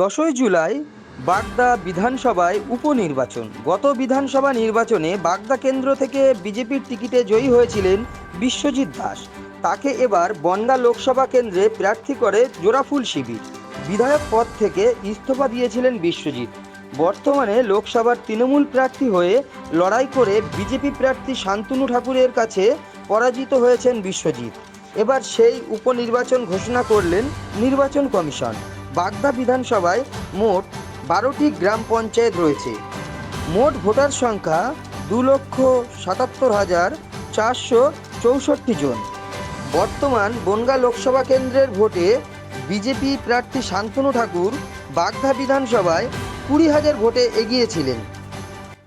দশই জুলাই বাগদা বিধানসভায় উপনির্বাচন। গত বিধানসভা নির্বাচনে বাগদা কেন্দ্র থেকে বিজেপির টিকিটে জয়ী হয়েছিলেন বিশ্বজিৎ দাস। তাকে এবার বনগা লোকসভা কেন্দ্রে প্রার্থী করে জোড়াফুল শিবির। বিধায়ক পদ থেকে ইস্তফা দিয়েছিলেন বিশ্বজিৎ। বর্তমানে লোকসভার তৃণমূল প্রার্থী হয়ে লড়াই করে বিজেপি প্রার্থী শান্তনু ঠাকুরের কাছে পরাজিত হয়েছেন বিশ্বজিৎ। এবার সেই উপনির্বাচন ঘোষণা করলেন নির্বাচন কমিশন। বাগদা বিধানসভায় মোট বারোটি গ্রাম পঞ্চায়েত রয়েছে। মোট ভোটার সংখ্যা দু লক্ষ সাতাত্তর হাজার চারশো চৌষট্টি জন। বর্তমান বনগা লোকসভা কেন্দ্রের ভোটে বিজেপি প্রার্থী শান্তনু ঠাকুর বাগদা বিধানসভায় কুড়ি হাজার ভোটে এগিয়েছিলেন।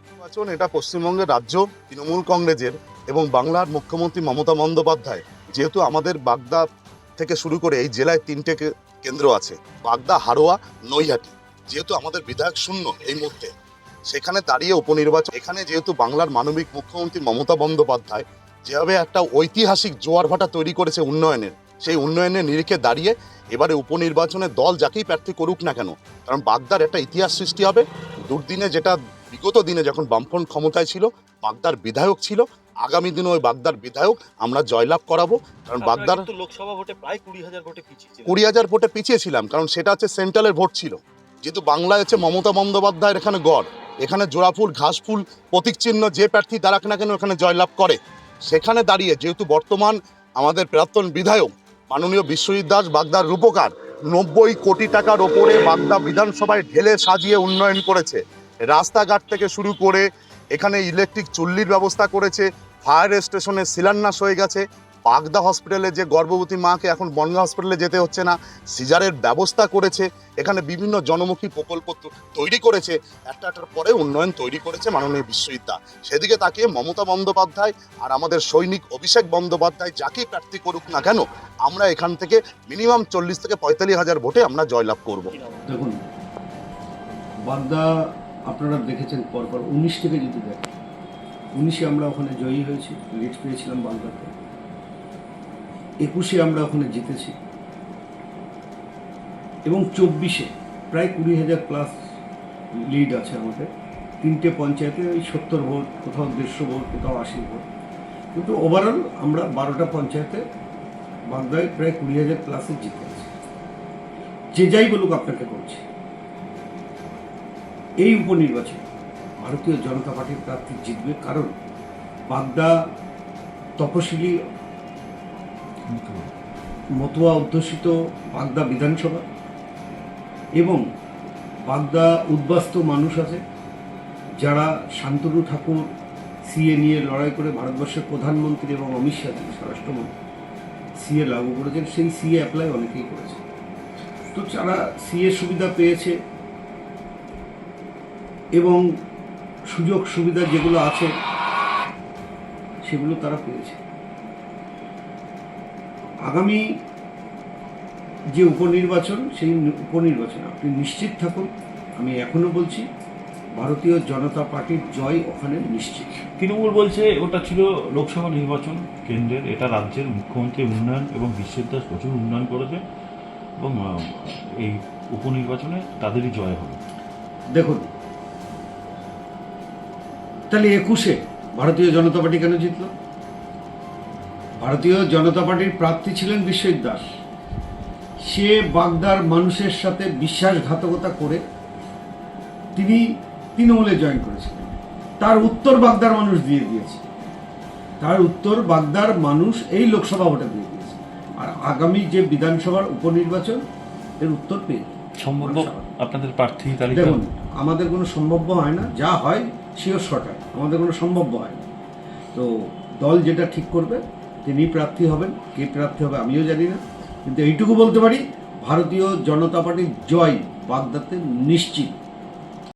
নির্বাচন এটা পশ্চিমবঙ্গের রাজ্য, তৃণমূল কংগ্রেসের এবং বাংলার মুখ্যমন্ত্রী মমতা বন্দ্যোপাধ্যায়। যেহেতু আমাদের বাগদা থেকে শুরু করে এই জেলায় তিনটে কেন্দ্র আছে, বাগদা হারোয়া নৈহাটি। যেহেতু আমাদের বিধায়ক শূন্য এই মুহূর্তে, সেখানে দাঁড়িয়ে উপনির্বাচন এখানে যেহেতু বাংলার মানবিক মুখ্যমন্ত্রী মমতা বন্দ্যোপাধ্যায়, যেভাবে একটা ঐতিহাসিক জোয়ার ভাটা তৈরি করেছে উন্নয়নের, সেই উন্নয়নের নিরিখে দাঁড়িয়ে এবারে উপনির্বাচনে দল যাকেই প্রার্থী করুক না কেন, কারণ বাগদার একটা ইতিহাস সৃষ্টি হবে। দুর্দিনে যেটা বিগত দিনে যখন বামফ্রন্ট ক্ষমতায় ছিল বাগদার বিধায়ক ছিল আগামী দিনে ওই বাগদার বিধায়ক আমরা জয়লাভ করাবো। কারণ বাগদার লোকসভা ভোটে প্রায় কুড়ি হাজার ভোটে পিছিয়ে কুড়ি হাজার ভোটে পিছিয়ে ছিলাম কারণ সেটা হচ্ছে সেন্ট্রালের ভোট ছিল। যেহেতু বাংলায় হচ্ছে মমতা বন্দ্যোপাধ্যায়ের এখানে গড় এখানে জোড়াফুল ঘাসফুল প্রতীক চিহ্ন যে প্রার্থী দাঁড়াক না কেন এখানে জয়লাভ করে? সেখানে দাঁড়িয়ে যেহেতু বর্তমান আমাদের প্রাক্তন বিধায়ক মাননীয় বিশ্বজিৎ দাস বাগদার রূপকার নব্বই কোটি টাকার ওপরে বাগদা বিধানসভায় ঢেলে সাজিয়ে উন্নয়ন করেছে। রাস্তাঘাট থেকে শুরু করে এখানে ইলেকট্রিক চুল্লির ব্যবস্থা করেছে, ফায়ার স্টেশনে শিলান্যাস হয়ে গেছে। বাগদা হসপিটালে যে গর্ভবতী মাকে এখন বনগা হসপিটালে যেতে হচ্ছে না, সিজারের ব্যবস্থা করেছে। এখানে বিভিন্ন জনমুখী প্রকল্প তৈরি করেছে। একটা একটার পরে উন্নয়ন তৈরি করেছে মাননীয় বিশ্বজিৎ দা। সেদিকে তাকিয়ে মমতা বন্দ্যোপাধ্যায় আর আমাদের সৈনিক অভিষেক বন্দ্যোপাধ্যায় যাকেই প্রার্থী করুক না কেন, আমরা এখান থেকে মিনিমাম চল্লিশ থেকে পঁয়তাল্লিশ হাজার ভোটে আমরা জয়লাভ করব? দেখুন, বাগদা আপনারা দেখেছেন পরপর উনিশ থেকে যদি দেখেন, উনিশে আমরা ওখানে জয়ী হয়েছি লিড পেয়েছিলাম বাগদাতে একুশে আমরা ওখানে জিতেছি। এবং চব্বিশে প্রায় কুড়ি হাজার প্লাস লিড আছে আমাদের। তিনটে পঞ্চায়েতে ওই সত্তর ভোট, কোথাও দেড়শো ভোট, কোথাও আশি ভোট। কিন্তু ওভারঅল আমরা বারোটা পঞ্চায়েতে বাগদায় প্রায় কুড়ি হাজার প্লাসে জিতে আছি যে যাই বলুক আপনাকে করছি এই উপনির্বাচন ভারতীয় জনতা পার্টির প্রার্থী জিতবে কারণ বাগদা তপশিলি মতুয়া অধ্যুষিত বাগদা বিধানসভা এবং বাগদা উদ্বাস্ত মানুষ আছে যারা শান্তনু ঠাকুর, সিএ নিয়ে লড়াই করে ভারতবর্ষের প্রধানমন্ত্রী এবং অমিত শাহ স্বরাষ্ট্রমন্ত্রী, সিএ লাগু করেছেন, সেই সিএ অ্যাপ্লাই অনেকেই করেছে। তো যারা সিএ সুবিধা পেয়েছে এবং সুযোগ সুবিধা যেগুলো আছে সেগুলো তারা পেয়েছে। আগামী যে উপনির্বাচন সেই উপনির্বাচন আপনি নিশ্চিত থাকুন আমি এখনও বলছি ভারতীয় জনতা পার্টির জয় ওখানে নিশ্চিত। তৃণমূল বলছে ওটা ছিল লোকসভা নির্বাচন কেন্দ্রের এটা রাজ্যের মুখ্যমন্ত্রী উন্নয়ন এবং বিশ্বের দাস প্রচুর উন্নয়ন করেছে এবং এই উপনির্বাচনে তাদেরই জয় হবে। দেখুন তাহলে একুশে ভারতীয় জনতা পার্টি কেন জিতল? ভারতীয় জনতা পার্টির প্রার্থী ছিলেন বিশ্বজিৎ দাস। সে বাগদার মানুষের সাথে বিশ্বাসঘাতকতা করে তিনি তৃণমূলে জয়েন করেছিলেন। তার উত্তর বাগদার মানুষ দিয়ে দিয়েছে। তার উত্তর বাগদার মানুষ এই লোকসভা ভোটে দিয়ে দিয়েছে। আর আগামী যে বিধানসভার উপনির্বাচন এর উত্তর পেয়ে সম্ভব আপনাদের প্রার্থী দেখুন আমাদের কোনো সম্ভাব্য হয় না। যা হয় শিওর সরকার আমাদের কোনো সম্ভব হয় তো দল যেটা ঠিক করবে, তিনি প্রার্থী হবেন। কে প্রার্থী হবে আমিও জানি না। কিন্তু এইটুকু বলতে পারি, ভারতীয় জনতা পার্টির জয় বাগদাতে নিশ্চিত।